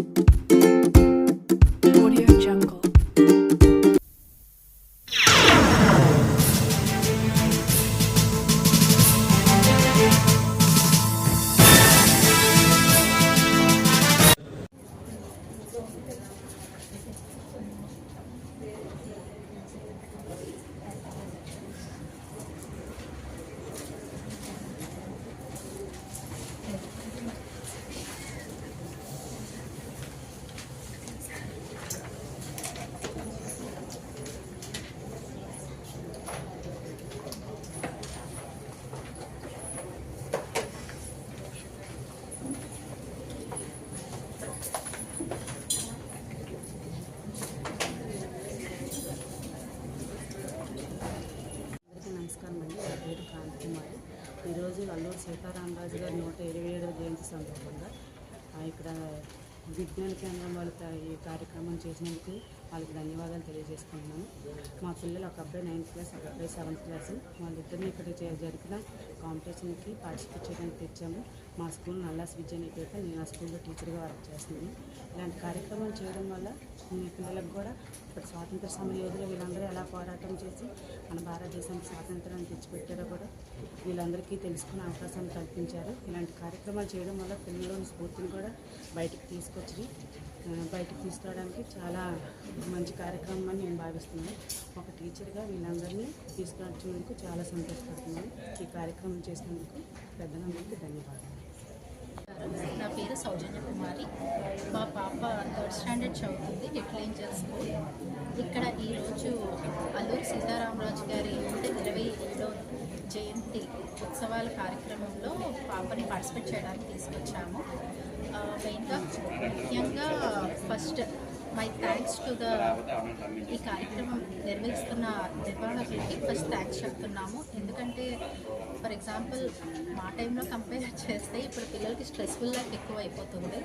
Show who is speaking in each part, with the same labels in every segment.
Speaker 1: you Alluri Sitaramaraju గారి నూట ఇరవై ఏడవ జయంతి సందర్భంగా ఆ, ఇక్కడ విజ్ఞాన కేంద్రం వాళ్ళ ఈ కార్యక్రమం చేసినందుకు వాళ్ళకి ధన్యవాదాలు తెలియజేసుకుంటున్నాను. మా పిల్లలు ఒక అబ్బాయి నైన్త్ క్లాస్ ఒక అబ్బాయి సెవెంత్ క్లాస్. వాళ్ళిద్దరిని ఇక్కడ జరిపిన కాంపిటీషన్కి పార్టిసిపేట్ చేయడానికి తెచ్చాము. మా స్కూల్ నల్లాస్ విద్యానికేతన్ నేను ఆ స్కూల్లో టీచర్గా వర్క్ చేస్తున్నాను. ఇలాంటి కార్యక్రమాలు చేయడం వల్ల మీ పిల్లలకు కూడా ఇప్పుడు స్వాతంత్ర సమర యోధులు వీళ్ళందరూ ఎలా పోరాటం చేసి మన భారతదేశానికి స్వాతంత్రాన్ని తెచ్చిపెట్టారో కూడా వీళ్ళందరికీ తెలుసుకునే అవకాశాన్ని కల్పించారు. ఇలాంటి కార్యక్రమాలు చేయడం వల్ల పిల్లల్లోని స్ఫూర్తిని కూడా బయటకు తీసుకొచ్చి బయటకు తీసుకురావడానికి చాలా మంచి కార్యక్రమం అని నేను భావిస్తున్నాను. ఒక టీచర్గా వీళ్ళందరినీ తీసుకురావడానికి చాలా సంతోషపడుతున్నాను. ఈ కార్యక్రమం చేసినందుకు పెద్దలందరికీ ధన్యవాదాలు.
Speaker 2: నా పేరు సౌజన్య కుమారి. మా పాప థర్డ్ స్టాండర్డ్ చదువుతుంది లిటిల్ ఏంజల్ స్కూల్ ఇక్కడ ఈరోజు అల్లూరి సీతారామరాజు గారి నూట ఇరవై ఏడో జయంతి ఉత్సవాల కార్యక్రమంలో పాపని పార్టిసిపేట్ చేయడానికి తీసుకొచ్చాము. మెయిన్గా ముఖ్యంగా first my thanks to the ఈ కార్యక్రమం నిర్వహిస్తున్న నిర్వాహకులకి ఫస్ట్ థ్యాంక్స్ చెప్తున్నాము. ఎందుకంటే ఫర్ ఎగ్జాంపుల్ మా టైంలో కంపేర్ చేస్తే ఇప్పుడు పిల్లలకి స్ట్రెస్ఫుల్ లైఫ్ ఎక్కువ అయిపోతుంది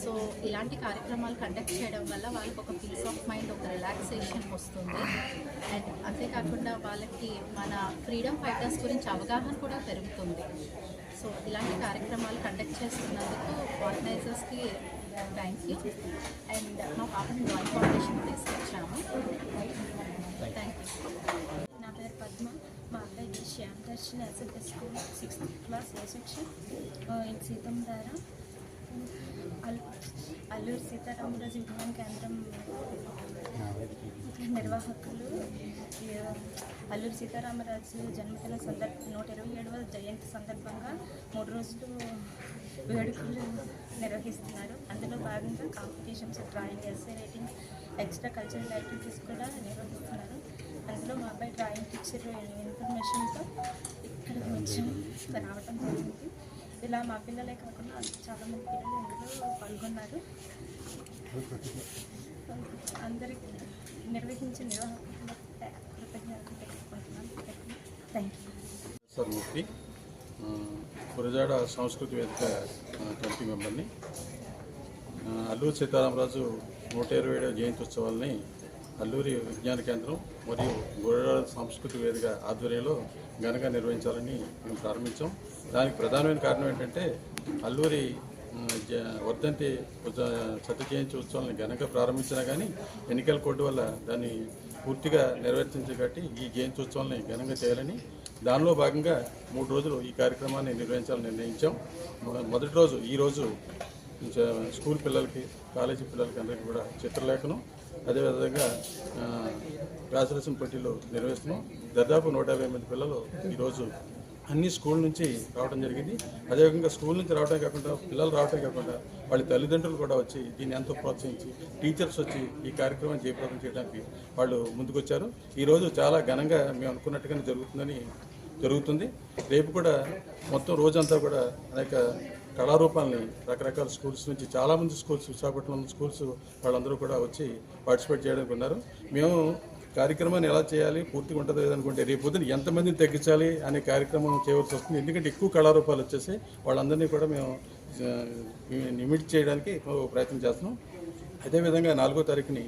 Speaker 2: సో ఇలాంటి కార్యక్రమాలు కండక్ట్ చేయడం వల్ల వాళ్ళకి ఒక పీస్ ఆఫ్ మైండ్ ఒక రిలాక్సేషన్ వస్తుంది. అండ్ అంతేకాకుండా వాళ్ళకి మన ఫ్రీడమ్ ఫైటర్స్ గురించి అవగాహన కూడా పెరుగుతుంది. సో ఇలాంటి కార్యక్రమాలు కండక్ట్ చేస్తున్నందుకు ఆర్గనైజర్స్కి థ్యాంక్ యూ అండ్ మా పాపని డ్రాయింగ్ కాంపిటీషన్ తీసుకొచ్చాము. థ్యాంక్ యూ
Speaker 3: నా పేరు పద్మ. మా అబ్బాయికి Shyam Darshan SF school sixth class A section in సీతం అల్ అల్లూరు సీతారామరాజు విజ్ఞాన కేంద్రం నిర్వాహకులు. అల్లూరు సీతారామరాజు జన్మదిన సందర్భ నూట ఇరవై ఏడవ జయంతి సందర్భంగా మూడు రోజులు వేడుకలు నిర్వహిస్తున్నారు. అందులో భాగంగా competitions drawing essay writing extra cultural activities కూడా నిర్వహిస్తున్నారు. అందులో మా అబ్బాయి డ్రాయింగ్ టీచర్ ఇన్ఫర్మేషన్తో ఇక్కడికి వచ్చాం. రావటం జరిగింది. ఇలా మా పిల్లలే కాకుండా చాలామంది పిల్లలు ఇందులో పాల్గొన్నారు. అందరికి నిర్వహించిన నిర్వాహకులకు కృతజ్ఞతలు తెలుపుకుంటున్నాను thank you
Speaker 4: sir Murthy. Gurajada సంస్కృతి వేదిక కమిటీ మెంబర్ని. అల్లూరి సీతారామరాజు నూట ఇరవై ఏడవ జయంతి ఉత్సవాల్ని అల్లూరి విజ్ఞాన కేంద్రం మరియు గురజాడ సాంస్కృతిక వేదిక ఆధ్వర్యంలో ఘనంగా నిర్వహించాలని మేము ప్రారంభించాం. దానికి ప్రధానమైన కారణం ఏంటంటే అల్లూరి జ- వర్ధంతి ఉత్స- సత్య జయంతి ఉత్సవాలను ఘనంగా ప్రారంభించినా కానీ ఎన్నికల కోడ్ వల్ల దాన్ని పూర్తిగా నెరవేర్చించబట్టి ఈ జయంతి ఉత్సవాలని ఘనంగా చేయాలని దానిలో భాగంగా మూడు రోజులు ఈ కార్యక్రమాన్ని నిర్వహించాలని నిర్ణయించాం. మొదటి రోజు ఈరోజు స్కూల్ పిల్లలకి కాలేజీ పిల్లలకి అందరికీ కూడా చిత్రలేఖనం. అదేవిధంగా ఆ, పోటీలు నిర్వహిస్తున్నాం. దాదాపు నూట యాభై మంది పిల్లలు ఈరోజు అన్ని స్కూల్ నుంచి రావడం జరిగింది. అదేవిధంగా స్కూల్ నుంచి రావడమే కాకుండా పిల్లలు రావడమే కాకుండా వాళ్ళ తల్లిదండ్రులు కూడా వచ్చి దీన్ని ఎంతో ప్రోత్సహించి టీచర్స్ వచ్చి ఈ కార్యక్రమం జయప్రదం చేయడానికి వాళ్ళు ముందుకొచ్చారు. ఈరోజు చాలా ఘనంగా మేము అనుకున్నట్టుగానే జరుగుతుందని జరుగుతుంది. రేపు కూడా మొత్తం రోజంతా కూడా అనేక కళారూపాలని రకరకాల స్కూల్స్ నుంచి చాలామంది స్కూల్స్ విశాఖపట్నం స్కూల్స్ వాళ్ళందరూ కూడా వచ్చి పార్టిసిపేట్ చేయడానికి ఉన్నారు. మేము కార్యక్రమాన్ని ఎలా చేయాలి? పూర్తిగా ఉంటుంది అనుకుంటే రేపు పొద్దున ఎంతమందిని తగ్గించాలి అనే కార్యక్రమం చేయవలసి వస్తుంది. ఎందుకంటే ఎక్కువ కళారూపాలు వచ్చేసి వాళ్ళందరినీ కూడా మేము నిమిట్ చేయడానికి ఎక్కువ ప్రయత్నం చేస్తున్నాం. అదేవిధంగా నాలుగో తారీఖుని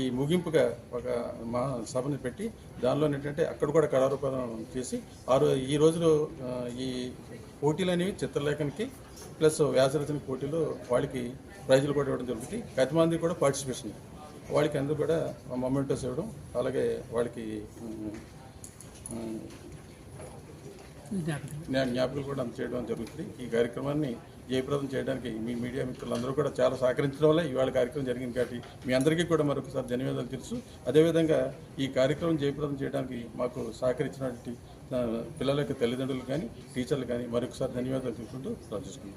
Speaker 4: ఈ ముగింపుగా ఒక మా సభని పెట్టి దానిలో ఏంటంటే అక్కడ కూడా కళారూపాలను చేసి ఆ ఈ రోజులో ఈ పోటీలు అనేవి చిత్రలేఖనికి ప్లస్ వ్యాసరచన పోటీలు వాళ్ళకి ప్రైజులు కూడా ఇవ్వడం జరుగుతుంది. పెద్ద మంది కూడా పార్టిసిపేషన్. వాళ్ళకి అందరూ కూడా మొమెంటోస్ ఇవ్వడం అలాగే వాళ్ళకి జ్ఞాపకాలు కూడా అందచేయడం జరుగుతుంది. ఈ కార్యక్రమాన్ని జయప్రదం చేయడానికి మీ మీడియా మిత్రులందరూ కూడా చాలా సహకరించడం వల్ల ఇవాళ కార్యక్రమం జరిగింది కాబట్టి మీ అందరికీ కూడా మరొకసారి ధన్యవాదాలు తెలుసు. అదేవిధంగా ఈ కార్యక్రమం జయప్రదం చేయడానికి మాకు సహకరించినటువంటి పిల్లల యొక్క తల్లిదండ్రులు కానీ టీచర్లు కానీ మరొకసారి ధన్యవాదాలు తెలుసుకుంటూ ప్రార్థిస్తున్నాం.